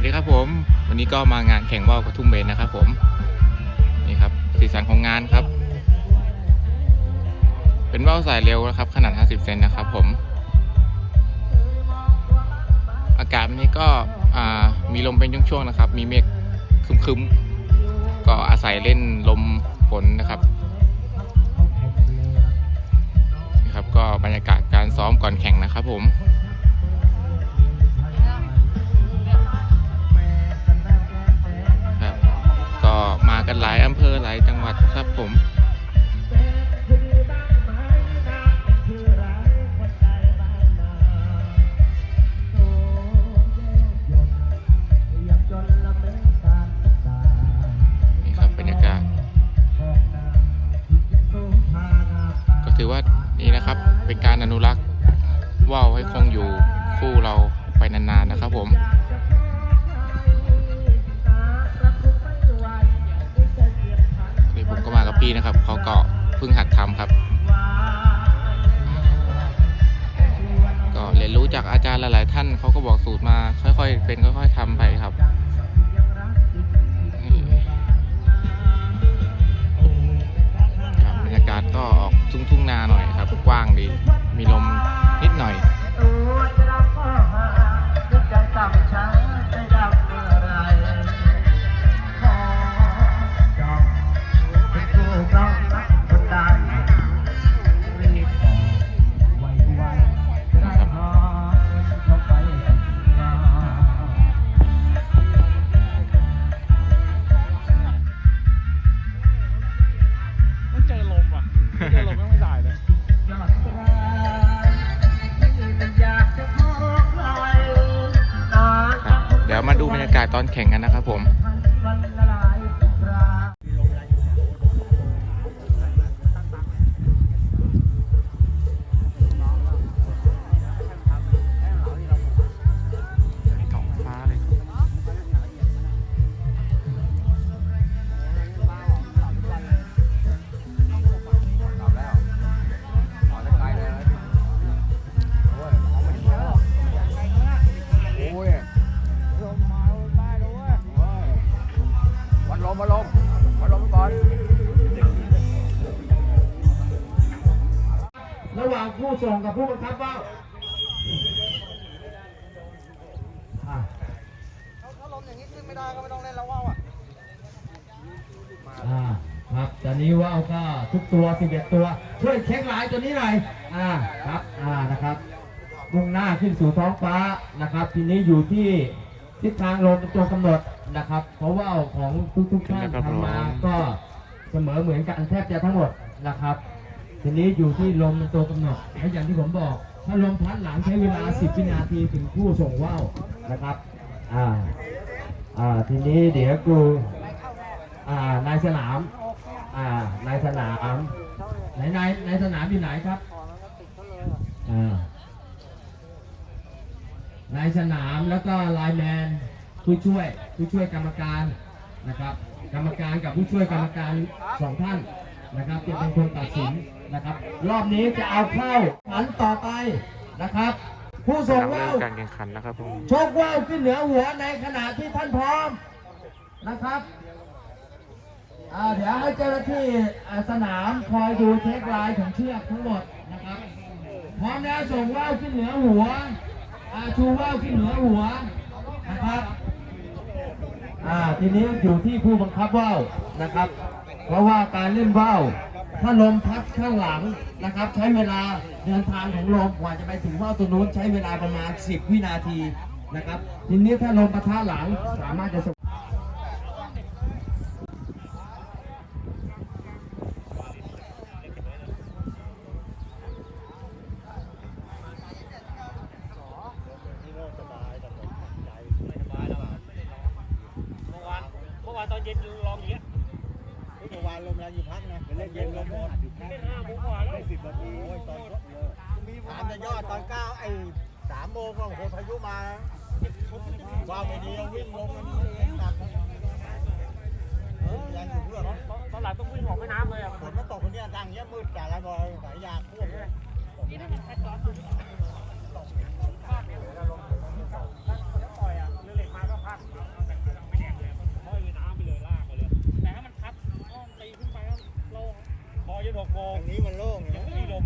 วัสดีครับผม วันนี้ก็มางานแข่งว่าวกระทุ่มเบนนะครับผม นี่ครับ สีสันของงานครับ เป็นว่าวสายเร็วนะครับ ขนาด 50 เซนนะครับผม อากาศวันนี้ก็มีลมเป็นช่วงๆนะครับ มีเมฆคึมๆ ก็อาศัยเล่นลมฝนนะครับนี่ครับ ก็บรรยากาศการซ้อมก่อนแข่งนะครับผม จังหวัดครับผมนี่ครับบรรยากาศ ก็ถือว่านี่นะครับเป็นการอนุรักษ์ว่าวให้คงอยู่คู่เรา เพิ่งหัดทำครับ ก็เรียนรู้จากอาจารย์หลาย ๆ ท่านเขาก็บอกสูตรมาค่อย ๆ เป็นค่อย ๆทำไปครับบรรยากาศก็ออกทุ่งทุ่งๆนาหน่อยครับ กว้างดี มีลมาดูบรรยากาศตอนแข่งกันนะครับผม ผู้ส่งกับผู้บังคับว่าวอะถ้าลมอย่างนี้ขึ้นไม่ได้ก็ไม่ต้องเล่นแล้วว่าวอะอ่าครับตอนนี้ว่าวก็ทุกตัว 11 ตัว ช่วยเช็คลายตัวนี้หน่อยอ่าครับอ่านะครับมุ่งหน้าขึ้นสู่ท้องฟ้านะครับ ทีนี้อยู่ที่ทิศทางลมเป็นตัวกำหนดนะครับ เพราะว่าวของทุกๆท่านทำมาก็เสมอเหมือนกันแทบจะทั้งหมดนะครับ ทีนี้อยู่ที่ลมเป็นตัวกำหนดและอย่างที่ผมบอก ถ้าลมพัดหลังใช้เวลา 10วินาทีถึงผู้ส่งว่าวนะครับอ่าอ่าทีนี้เดี๋ยวกูอ่านายสนามอ่านายสนามไหนนายนายสนามอยู่ไหนครับอ่านายสนามแล้วก็ไลน์แมนผู้ช่วยผู้ช่วยกรรมการนะครับ กรรมการกับผู้ช่วยกรรมการสองท่าน นะครับจะเป็นคนตัดสินนะครับ รอบนี้จะเอาเข้าขันต่อไปนะครับ ผู้ส่งเริ่ว่ามวการแข่งขันนะครับผมชกว่าวขึ้นเหนือหัวในขณะที่ท่านพร้อมนะครับอ่าเดี๋ยวให้เจ้าหน้าที่อ่าสนามคอยดูเช็คลายของเชือกทั้งหมดนะครับพร้อมแล้วส่งว่าวขึ้นเหนือหัวอ่าชูว่าวขึ้นเหนือหัวนะครับอ่าทีนี้อยู่ที่ผู้บังคับว่าวนะครับ เพราะว่าการเล่นว่าวถ้าลมพัดข้างหลังนะครับ ใช้เวลาเดินทางของลมกว่าจะไปถึงว่าวตัวนู้นใช้เวลาประมาณ 10 วินาทีนะครับทีนี้ถ้าลมปะทะหลังสามารถจะส่งเมื่อวานตอนเย็นลองอย่าง เงี้ยเมื่อวานลมแรงอยู่พักนะเล่นเย็นลมหมดอยู่พักเล่นห้าโมงกว่าแล้วสิบนาทีโอ้ยตอนถามจะยอดตอนเก้าไอ้สามโมงก็โอ้โหพายุมาว่าวไม่ดีเอาวิ่งลงมันหนักเออยังอยู่เพื่อนตอนหลังต้องวิ่งออกแม่น้ำเลยอะฝนมันตกคนเนี้ยดังเนี้ยมืดจ่าอะไรบอยสายยางท่วมเลยปล่อยอะเรือเหล็กมาก็พัก นี้มันโล่งนะมีลม